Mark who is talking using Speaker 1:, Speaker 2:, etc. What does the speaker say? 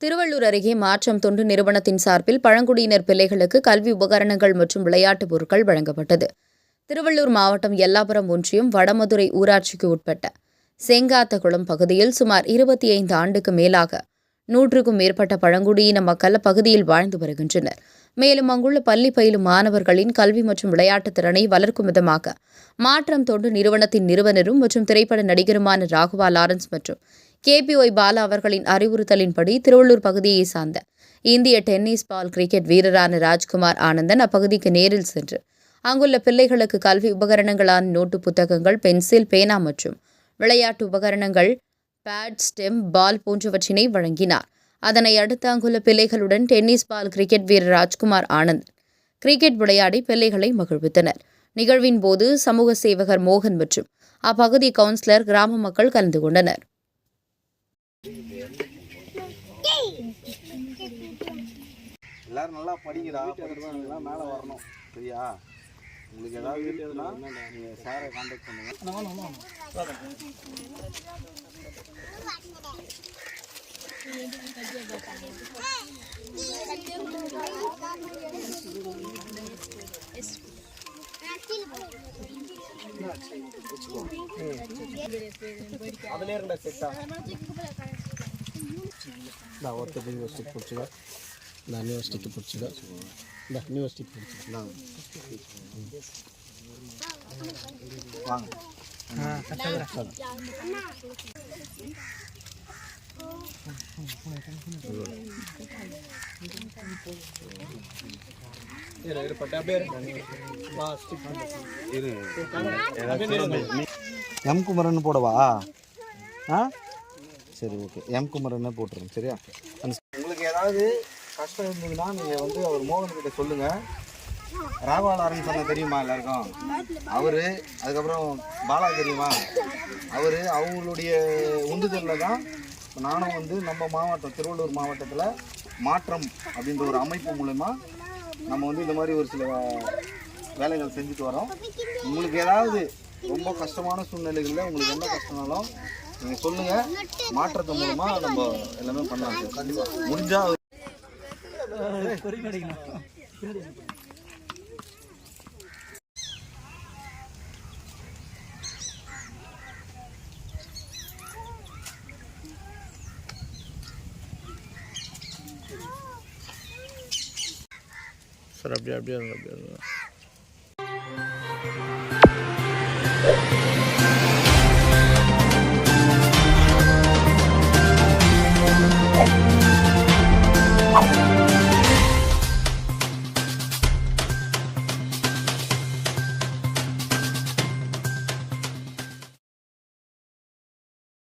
Speaker 1: திருவள்ளூர் அருகே மாற்றம் தொண்டு நிறுவனத்தின் சார்பில் பழங்குடியினர் பிள்ளைகளுக்கு கல்வி உபகரணங்கள் மற்றும் விளையாட்டுப் பொருட்கள் வழங்கப்பட்டது. திருவள்ளூர் மாவட்டம் எல்லாபுரம் ஒன்றியம் வடமதுரை ஊராட்சிக்கு உட்பட்ட செங்காத்தகுளம் பகுதியில் சுமார் இருபத்தி ஐந்து ஆண்டுக்கு மேலாக நூற்றுக்கும் மேற்பட்ட பழங்குடியின மக்கள் அப்பகுதியில் வாழ்ந்து வருகின்றனர். மேலும் அங்குள்ள பள்ளி பயிலும் மாணவர்களின் கல்வி மற்றும் விளையாட்டுத் திறனை வளர்க்கும் விதமாக மாற்றம் தொண்டு நிறுவனத்தின் நிறுவனரும் மற்றும் திரைப்பட நடிகருமான ராகுவா லாரன்ஸ் மற்றும் கேபிஒய் பாலா அவர்களின் அறிவுறுத்தலின்படி திருவள்ளூர் பகுதியை சார்ந்த இந்திய டென்னிஸ் பால் கிரிக்கெட் வீரரான ராஜ்குமார் ஆனந்தன் அப்பகுதிக்கு நேரில் சென்று அங்குள்ள பிள்ளைகளுக்கு கல்வி உபகரணங்களான நோட்டு புத்தகங்கள் பென்சில் பேனா மற்றும் விளையாட்டு உபகரணங்கள் பேட் ஸ்டெம் பால் போன்றவற்றினை வழங்கினார். அதனை அடுத்து அங்குள்ள பிள்ளைகளுடன் டென்னிஸ் பால் கிரிக்கெட் வீரர் ராஜ்குமார் ஆனந்த். கிரிக்கெட் விளையாடி பிள்ளைகளை மகிழ்வித்தனர். நிகழ்வின் போது சமூக சேவகர் மோகன் மற்றும் அப்பகுதி கவுன்சிலர் கிராம மக்கள் கலந்து கொண்டனர்.
Speaker 2: எல்லாரும் நல்லா படிக்கிறா படிக்கிறவங்கலாம் மேலே வரணும். சரியா? உங்களுக்கு ஏதாவது இருக்குன்னா நீங்கள் சாரை காண்டாக்ட் பண்ணுங்கள் அதுலேயே இருந்தா செட்டா
Speaker 3: இந்த ஒருத்தர் நியூ ஸ்டிக் பிடிச்சிக்கோ இந்த நியூ ஸ்டிக் பிடிச்சிக்கோ இந்த நியூ ஸ்டிக் பிடிச்சிக்கோ
Speaker 2: வாங்க. எம் குமரன் போடவா? ஆ? சரி ஓகே எம் குமரன் போட்டுருங்க சரியா? உங்களுக்கு ஏதாவது கஷ்டம் இருந்ததுன்னா நீங்கள் வந்து அவர் மோகன் கிட்ட சொல்லுங்கள் ராகவாலாரன் சொன்ன தெரியுமா எல்லாருக்கும்? அவர் அதுக்கப்புறம் பாலா தெரியுமா? அவர் அவங்களுடைய உந்துதலில் தான் இப்போ நானும் வந்து நம்ம மாவட்டம் திருவள்ளூர் மாவட்டத்தில் மாற்றம் அப்படின்ற ஒரு அமைப்பு மூலயமா நம்ம வந்து இந்த மாதிரி ஒரு சில வேலைகள் செஞ்சுட்டு வரோம். உங்களுக்கு ஏதாவது ரொம்ப கஷ்டமான சூழ்நிலைகளில் உங்களுக்கு எந்த கஷ்டம்னாலும் நீங்கள் சொல்லுங்கள் மாற்றத்து மூலமாக நம்ம எல்லாமே பண்ணலாம். கண்டிப்பாக முடிஞ்சால்
Speaker 3: robię, bierze, bierze.